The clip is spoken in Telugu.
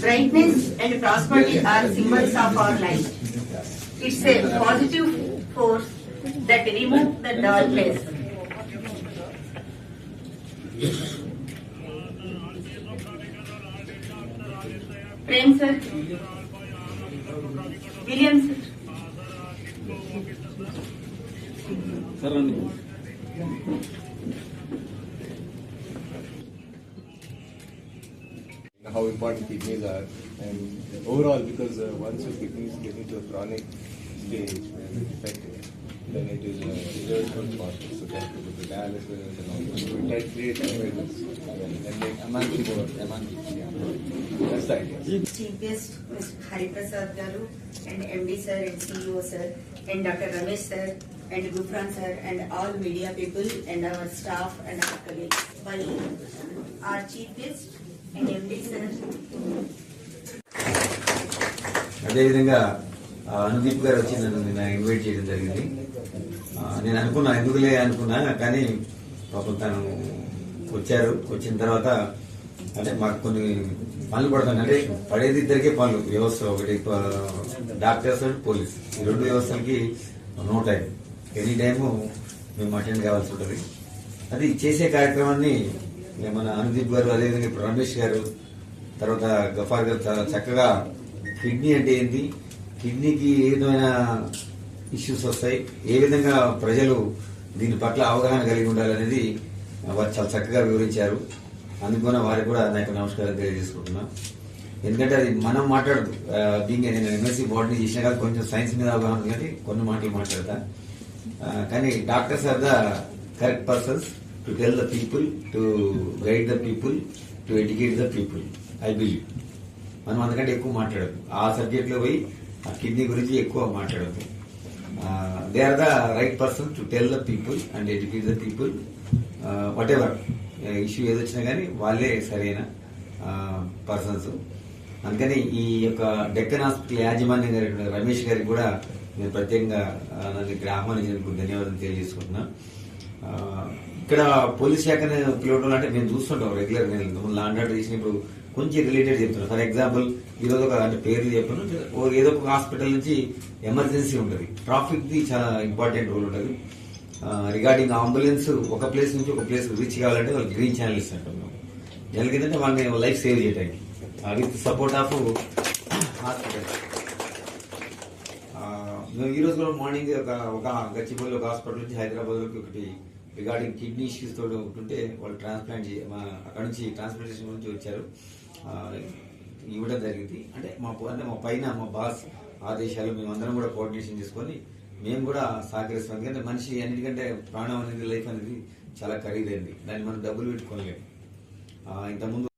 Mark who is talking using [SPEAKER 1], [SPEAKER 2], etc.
[SPEAKER 1] Brightness and prosperity are symbols of our life. It's a positive force that removes the darkness. Prem sir. William sir.
[SPEAKER 2] how important kidneys are and overall because uh, once your kidneys get into a chronic stage where it's affected then it is uh, irreversible process so that to the dialysis and all that. So it does create awareness and make amount more amount yeah. that's the idea
[SPEAKER 1] Chief guest, Mr. Hari Prasad Garu, and MD sir and CEO sir, and Dr. Ramesh sir, and Gufran sir, and all media people, and our staff and our colleagues. By our chief guest and MD sir,
[SPEAKER 3] అదేవిధంగా ఆ, అనుదీప్ గారు వచ్చి నన్ను నిన్న ఇన్వైట్ చేయడం జరిగింది ఆ, నేను అనుకున్నా ఎందుకులే అనుకున్నా కానీ పాపం తను వచ్చారు. వచ్చిన తర్వాత అంటే మాకు కొన్ని పనులు పడుతున్నాయి. అంటే పడేది ఇద్దరికే పనులు. వ్యవస్థ ఒకటి డాక్టర్స్ అండ్ పోలీస్. ఈ రెండు వ్యవస్థలకి నో టైం ఎనీ టైము మేము అటెండ్ కావాల్సి ఉంటుంది. అది చేసే కార్యక్రమాన్ని మన అనుదీప్ గారు అదేవిధంగా ఇప్పుడు రమేష్ గారు తర్వాత గఫార్ గారు చాలా చక్కగా కిడ్నీ అంటే ఏంటి కిడ్నీకి ఏ విధమైన ఇష్యూస్ వస్తాయి. ఏ విధంగా ప్రజలు దీని పట్ల అవగాహన కలిగి ఉండాలనేది వారు చాలా చక్కగా వివరించారు. అందుకని వారికి కూడా నా యొక్క నమస్కారం తెలియజేసుకుంటున్నా. ఎందుకంటే అది మనం మాట్లాడదు. బీయింగ్ నేను ఎంఎస్సీ బాడీని చేసిన కాదు కొంచెం సైన్స్ మీద అవగాహన కానీ కొన్ని మాటలు మాట్లాడతా. కానీ doctors are the correct persons to tell the people to guide the people to educate the people I believe మనం అందుకంటే ఎక్కువ మాట్లాడదు ఆ సబ్జెక్ట్లో పోయి ఆ కిడ్నీ గురించి ఎక్కువ మాట్లాడదు they are the right person to tell the people and educate the people whatever issue ఏదొచ్చినా కానీ వాళ్ళే సరైన పర్సన్స్ అందుకని ఈ యొక్క డెక్కన్ హాస్పిటల్ యాజమాన్యం గారి రమేష్ గారికి కూడా నేను ప్రత్యేకంగా నన్ను ఇక్కడ ఆహ్వానించినందుకు ధన్యవాదాలు తెలియజేసుకుంటున్నాను ఇక్కడ పోలీస్ శాఖని పిలవడం అంటే మేము చూస్తుంటాం రెగ్యులర్ నేను లాండ్ ఆర్డర్ చేసినప్పుడు కొంచెం రిలేటెడ్ చెప్తున్నాను ఫర్ ఎగ్జాంపుల్ ఈరోజు ఒక అంటే పేర్లు చెప్పను ఓ ఏదో ఒక హాస్పిటల్ నుంచి ఎమర్జెన్సీ ఉంటుంది. ట్రాఫిక్ ది చాలా ఇంపార్టెంట్ రోల్ ఉంటుంది. రిగార్డింగ్ అంబులెన్స్ ఒక ప్లేస్ నుంచి ఒక ప్లేస్ రీచ్ కావాలంటే వాళ్ళు గ్రీన్ ఛానల్ ఇస్తుంటాం మేము ఏంటంటే వాళ్ళని లైఫ్ సేవ్ చేయడానికి. విత్ సపోర్ట్ ఆఫ్ హాస్పిటల్ మేము ఈ రోజు కూడా మార్నింగ్ ఒక ఒక గచ్చిపల్లి ఒక హాస్పిటల్ నుంచి హైదరాబాద్లోకి ఒకటి రిగార్డింగ్ కిడ్నీ ఇష్యూస్ తోటి ఉంటే వాళ్ళు ట్రాన్స్ప్లాంట్ మా అక్కడ నుంచి ట్రాన్స్ప్లాంటేషన్ నుంచి వచ్చారు. ఇవ్వడం జరిగింది. అంటే మా అంటే మా పైన మా బాస్ ఆదేశాలు మేమందరం కూడా కోఆర్డినేషన్ చేసుకొని మేము కూడా సహకరిస్తాం. ఎందుకంటే మనిషి అన్నిటికంటే ప్రాణం అనేది లైఫ్ అనేది చాలా ఖరీదైంది దాన్ని మనం డబ్బులు పెట్టుకోలేము. ఇంతకుముందు